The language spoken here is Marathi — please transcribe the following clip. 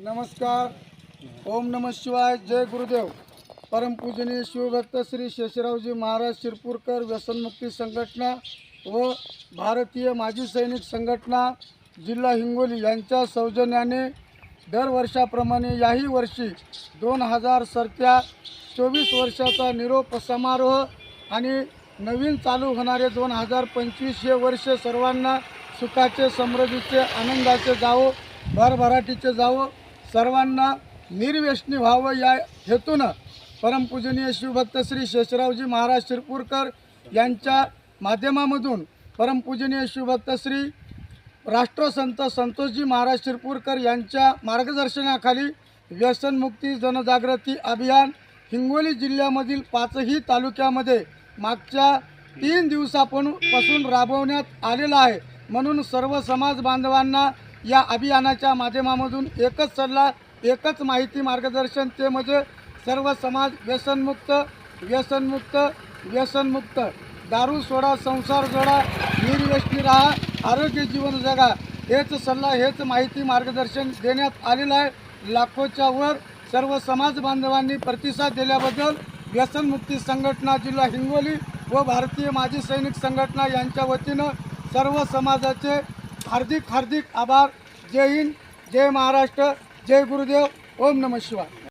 नमस्कार. ओम नम शिवाय. जय गुरुदेव. परमपूजनीय शिवभक्त श्री शेषरावजी महाराज शिरपूरकर व्यसनमुक्ती संघटना व भारतीय माजी सैनिक संघटना जिल्हा हिंगोली यांच्या सौजन्याने दरवर्षाप्रमाणे याही वर्षी दोन हजार सरत्या चोवीस वर्षाचा निरोप समारोह आणि नवीन चालू होणारे दोन हजार पंचवीस हे वर्ष सर्वांना सुखाचे समृद्धीचे आनंदाचे जावो भरभराटीचे जावो. सर्वांना निर्व्यसनी व्हावं या हेतूनं परमपूजनीय शिवभक्त श्री शेषरावजी महाराज शिरपूरकर यांच्या माध्यमामधून परमपूजनीय शिवभक्त श्री राष्ट्रसंत संतोषजी महाराज शिरपूरकर यांच्या मार्गदर्शनाखाली व्यसनमुक्ती जनजागृती अभियान हिंगोली जिल्ह्यामधील पाचही तालुक्यामध्ये मागच्या तीन दिवसापासून पासून राबवण्यात आलेला आहे. म्हणून सर्व समाज बांधवांना या अभियानाच्या माध्यमामधून एकच सल्ला एकच माहिती मार्गदर्शन ते म्हणजे सर्व समाज व्यसनमुक्त व्यसनमुक्त व्यसनमुक्त. दारू सोडा संसार जोडा निर्व्यसनी राहा आरोग्य जीवन जगा. हेच सल्ला हेच माहिती मार्गदर्शन देण्यात आलेलं आहे. लाखोच्या वर सर्व समाज बांधवांनी प्रतिसाद दिल्याबद्दल व्यसनमुक्ती संघटना जिल्हा हिंगोली व भारतीय माजी सैनिक संघटना यांच्या वतीनं सर्व समाजाचे हार्दिक हार्दिक आभार. जय हिंद जय महाराष्ट्र जय गुरुदेव. ओम नमः शिवाय.